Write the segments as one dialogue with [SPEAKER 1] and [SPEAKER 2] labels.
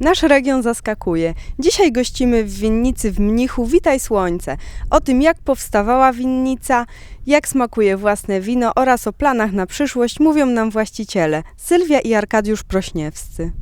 [SPEAKER 1] Nasz region zaskakuje. Dzisiaj gościmy w winnicy w Mnichu Witaj Słońce. O tym, jak powstawała winnica, jak smakuje własne wino oraz o planach na przyszłość mówią nam właściciele Sylwia i Arkadiusz Prośniewscy.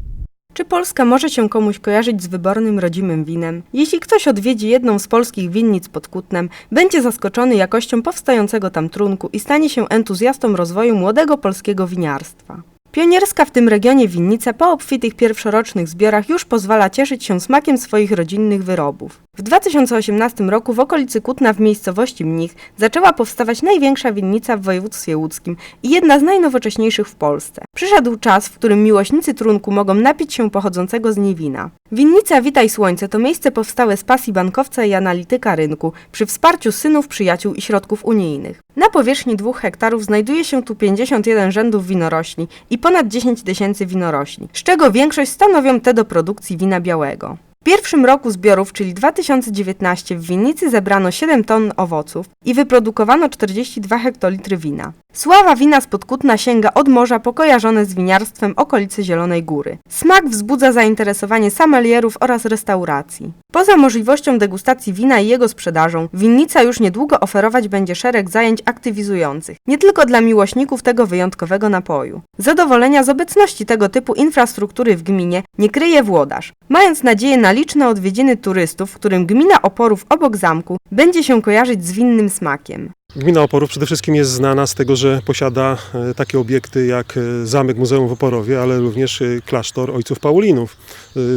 [SPEAKER 1] Czy Polska może się komuś kojarzyć z wybornym rodzimym winem? Jeśli ktoś odwiedzi jedną z polskich winnic pod Kutnem, będzie zaskoczony jakością powstającego tam trunku i stanie się entuzjastą rozwoju młodego polskiego winiarstwa. Pionierska w tym regionie winnica po obfitych pierwszorocznych zbiorach już pozwala cieszyć się smakiem swoich rodzinnych wyrobów. W 2018 roku w okolicy Kutna w miejscowości Mnich zaczęła powstawać największa winnica w województwie łódzkim i jedna z najnowocześniejszych w Polsce. Przyszedł czas, w którym miłośnicy trunku mogą napić się pochodzącego z niej wina. Winnica Witaj Słońce to miejsce powstałe z pasji bankowca i analityka rynku przy wsparciu synów, przyjaciół i środków unijnych. Na powierzchni dwóch hektarów znajduje się tu 51 rzędów winorośli i ponad 10 tysięcy winorośli, z czego większość stanowią te do produkcji wina białego. W pierwszym roku zbiorów, czyli 2019, w winnicy zebrano 7 ton owoców i wyprodukowano 42 hektolitry wina. Sława wina spod Kutna sięga od morza pokojarzone z winiarstwem okolicy Zielonej Góry. Smak wzbudza zainteresowanie somelierów oraz restauracji. Poza możliwością degustacji wina i jego sprzedażą, winnica już niedługo oferować będzie szereg zajęć aktywizujących, nie tylko dla miłośników tego wyjątkowego napoju. Zadowolenia z obecności tego typu infrastruktury w gminie nie kryje włodarz, mając nadzieję na liczne odwiedziny turystów, którym gmina Oporów obok zamku będzie się kojarzyć z winnym smakiem.
[SPEAKER 2] Gmina Oporów przede wszystkim jest znana z tego, że posiada e, takie obiekty jak e, Zamek Muzeum w Oporowie, ale również e, klasztor Ojców Paulinów,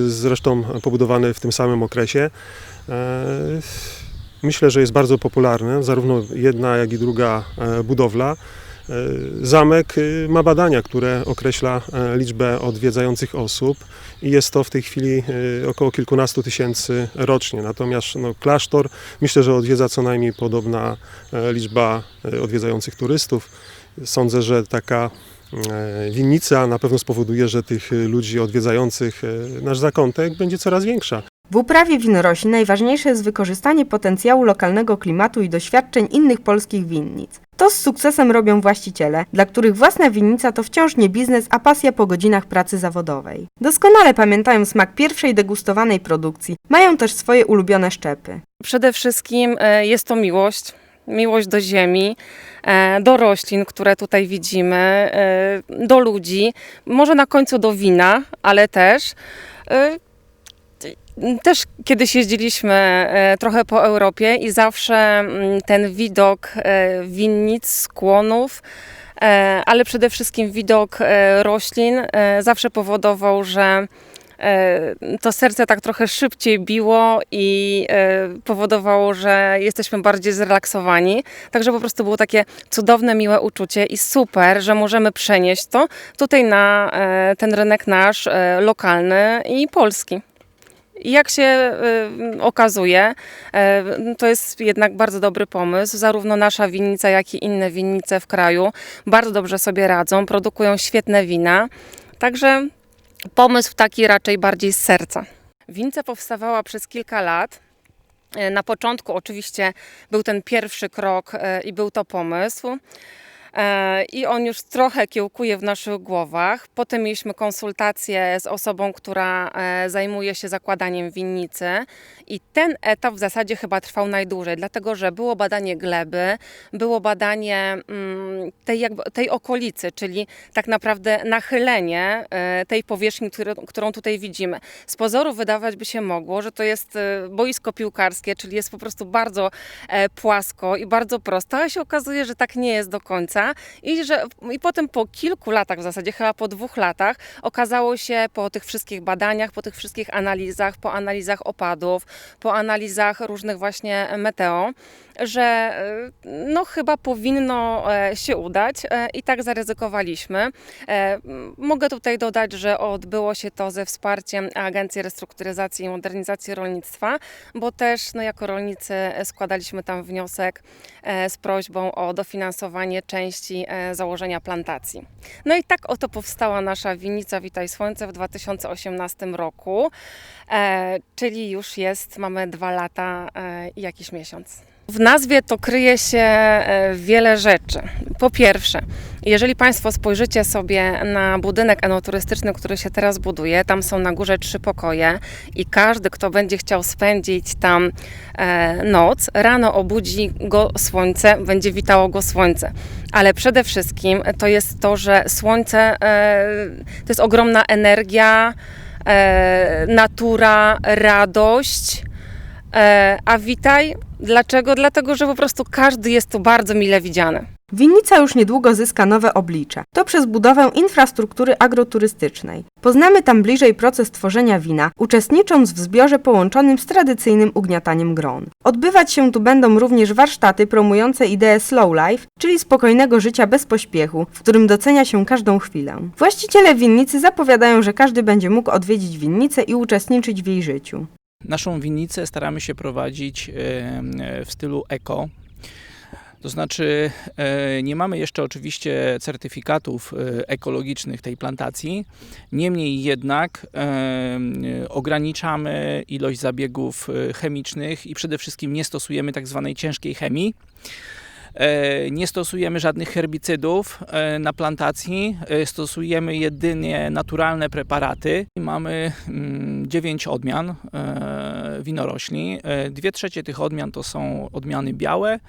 [SPEAKER 2] zresztą pobudowany w tym samym okresie. Myślę, że jest bardzo popularny, zarówno jedna, jak i druga budowla. E, Zamek e, ma badania, które określa e, liczbę odwiedzających osób i jest to w tej chwili e, około kilkunastu tysięcy rocznie. Natomiast no, klasztor myślę, że odwiedza co najmniej podobna liczba odwiedzających turystów. Sądzę, że taka winnica na pewno spowoduje, że tych ludzi odwiedzających nasz zakątek będzie coraz większa.
[SPEAKER 1] W uprawie winorośli najważniejsze jest wykorzystanie potencjału lokalnego klimatu i doświadczeń innych polskich winnic. To z sukcesem robią właściciele, dla których własna winnica to wciąż nie biznes, a pasja po godzinach pracy zawodowej. Doskonale pamiętają smak pierwszej degustowanej produkcji, mają też swoje ulubione szczepy.
[SPEAKER 3] Przede wszystkim e, jest to miłość. Miłość do ziemi, e, do roślin, które tutaj widzimy, e, do ludzi, może na końcu do wina, ale też. Też kiedyś jeździliśmy e, trochę po Europie i zawsze mm, ten widok e, winnic, skłonów, e, ale przede wszystkim widok roślin zawsze powodował, że to serce tak trochę szybciej biło i powodowało, że jesteśmy bardziej zrelaksowani. Także po prostu było takie cudowne, miłe uczucie i super, że możemy przenieść to tutaj na ten rynek nasz, lokalny i polski. Jak się e, okazuje, e, to jest jednak bardzo dobry pomysł. Zarówno nasza winnica, jak i inne winnice w kraju bardzo dobrze sobie radzą, produkują świetne wina. Także pomysł taki raczej bardziej z serca. Winnica powstawała przez kilka lat. E, Na początku oczywiście był ten pierwszy krok i był to pomysł. E, I on już trochę kiełkuje w naszych głowach. Potem mieliśmy konsultację z osobą, która e, zajmuje się zakładaniem winnicy, i ten etap w zasadzie chyba trwał najdłużej, dlatego że było badanie gleby, było badanie mm, tej, jakby, tej okolicy, czyli tak naprawdę nachylenie e, tej powierzchni, które, którą tutaj widzimy. Z pozoru wydawać by się mogło, że to jest boisko piłkarskie, czyli jest po prostu bardzo płasko i bardzo prosto, a się okazuje, że tak nie jest do końca i że i potem po kilku latach, w zasadzie chyba po dwóch latach, okazało się po tych wszystkich badaniach, po tych wszystkich analizach, po analizach opadów, po analizach różnych właśnie meteo, że e, no chyba powinno e, się udać e, i tak zaryzykowaliśmy. Mogę tutaj dodać, że odbyło się to ze wsparciem Agencji Restrukturyzacji i Modernizacji Rolnictwa, bo też no, jako rolnicy składaliśmy tam wniosek z prośbą o dofinansowanie części e, założenia plantacji. No i tak oto powstała nasza winnica Witaj Słońce w 2018 roku, e, czyli już jest, mamy dwa lata e, i jakiś miesiąc. W nazwie to kryje się e, wiele rzeczy. Po pierwsze, jeżeli Państwo spojrzycie sobie na budynek enoturystyczny, który się teraz buduje, tam są na górze trzy pokoje i każdy, kto będzie chciał spędzić tam e, noc, rano obudzi go słońce, będzie witało go słońce. Ale przede wszystkim to jest to, że słońce e, to jest ogromna energia, natura, radość. E, a witaj, dlaczego? Dlatego, że po prostu każdy jest tu bardzo mile widziany.
[SPEAKER 1] Winnica już niedługo zyska nowe oblicze. To przez budowę infrastruktury agroturystycznej. Poznamy tam bliżej proces tworzenia wina, uczestnicząc w zbiorze połączonym z tradycyjnym ugniataniem gron. Odbywać się tu będą również warsztaty promujące ideę slow life, czyli spokojnego życia bez pośpiechu, w którym docenia się każdą chwilę. Właściciele winnicy zapowiadają, że każdy będzie mógł odwiedzić winnicę i uczestniczyć w jej życiu.
[SPEAKER 4] Naszą winnicę staramy się prowadzić e, w stylu eko. To znaczy, e, nie mamy jeszcze oczywiście certyfikatów e, ekologicznych tej plantacji, niemniej jednak ograniczamy ilość zabiegów chemicznych i przede wszystkim nie stosujemy tak zwanej ciężkiej chemii. E, Nie stosujemy żadnych herbicydów e, na plantacji, e, stosujemy jedynie naturalne preparaty. Mamy mm, dziewięć odmian winorośli. Dwie trzecie tych odmian to są odmiany białe,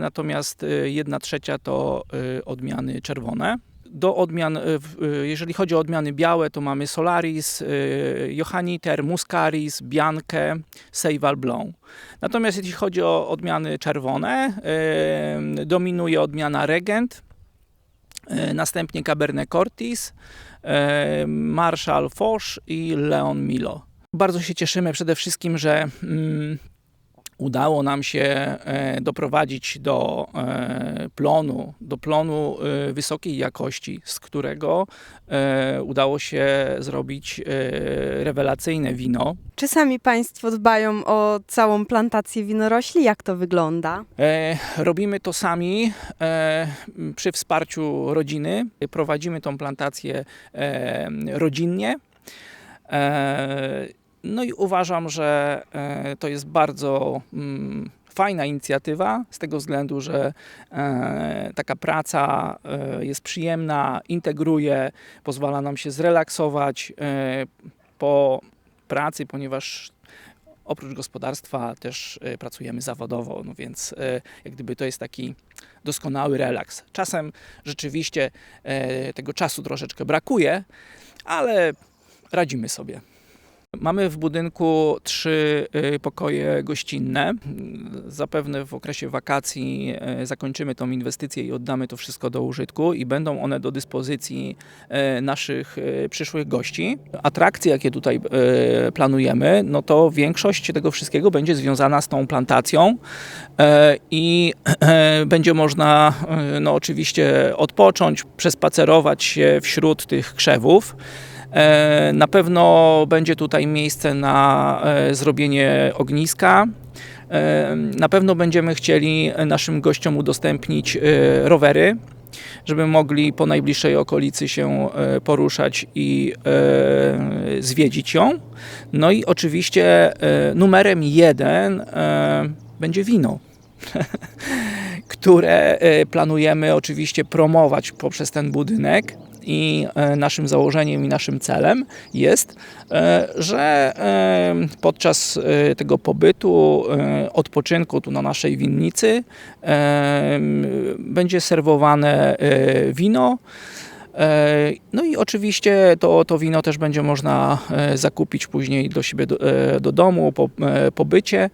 [SPEAKER 4] natomiast jedna trzecia to odmiany czerwone. Do odmian, e, e, jeżeli chodzi o odmiany białe, to mamy Solaris, e, Johanniter, Muscaris, Biankę, Seival Blanc. Natomiast jeśli chodzi o odmiany czerwone, dominuje odmiana Regent, następnie Cabernet Cortis, Marshall Foch i Leon Milo. Bardzo się cieszymy przede wszystkim, że mm, udało nam się e, doprowadzić do e, plonu, do plonu e, wysokiej jakości, z którego udało się zrobić rewelacyjne wino.
[SPEAKER 1] Czy sami Państwo dbają o całą plantację winorośli? Jak to wygląda?
[SPEAKER 4] Robimy to sami przy wsparciu rodziny. Prowadzimy tą plantację rodzinnie. No i uważam, że e, to jest bardzo mm, fajna inicjatywa z tego względu, że e, taka praca e, jest przyjemna, integruje, pozwala nam się zrelaksować po pracy, ponieważ oprócz gospodarstwa też pracujemy zawodowo, no więc jak gdyby to jest taki doskonały relaks. Czasem rzeczywiście tego czasu troszeczkę brakuje, ale radzimy sobie. Mamy w budynku trzy y, pokoje gościnne. Zapewne w okresie wakacji e, zakończymy tą inwestycję i oddamy to wszystko do użytku i będą one do dyspozycji e, naszych przyszłych gości. Atrakcje, jakie tutaj planujemy, no to większość tego wszystkiego będzie związana z tą plantacją i będzie można no oczywiście odpocząć, przespacerować się wśród tych krzewów. E, Na pewno będzie tutaj miejsce na e, zrobienie ogniska. E, Na pewno będziemy chcieli naszym gościom udostępnić rowery, żeby mogli po najbliższej okolicy się poruszać i zwiedzić ją. No i oczywiście numerem jeden będzie wino. które planujemy oczywiście promować poprzez ten budynek. I e, naszym założeniem i naszym celem jest, e, że e, podczas tego pobytu, odpoczynku tu na naszej winnicy będzie serwowane wino. No i oczywiście to, to wino też będzie można zakupić później do siebie do, do domu po pobycie.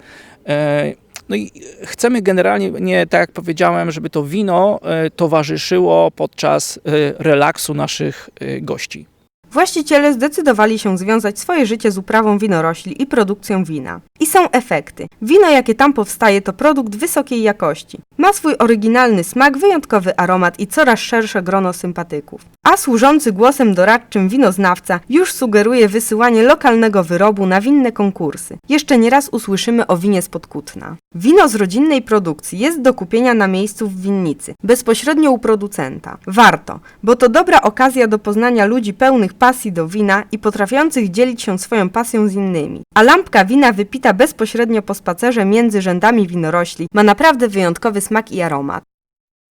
[SPEAKER 4] E, No i chcemy generalnie, nie, tak jak powiedziałem, żeby to wino e, towarzyszyło podczas e, relaksu naszych e, gości.
[SPEAKER 1] Właściciele zdecydowali się związać swoje życie z uprawą winorośli i produkcją wina. I są efekty. Wino, jakie tam powstaje, to produkt wysokiej jakości. Ma swój oryginalny smak, wyjątkowy aromat i coraz szersze grono sympatyków. A służący głosem doradczym winoznawca już sugeruje wysyłanie lokalnego wyrobu na winne konkursy. Jeszcze nie raz usłyszymy o winie spod Kutna. Wino z rodzinnej produkcji jest do kupienia na miejscu w winnicy, bezpośrednio u producenta. Warto, bo to dobra okazja do poznania ludzi pełnych pasji do wina i potrafiących dzielić się swoją pasją z innymi. A lampka wina wypita bezpośrednio po spacerze między rzędami winorośli ma naprawdę wyjątkowy smak i aromat.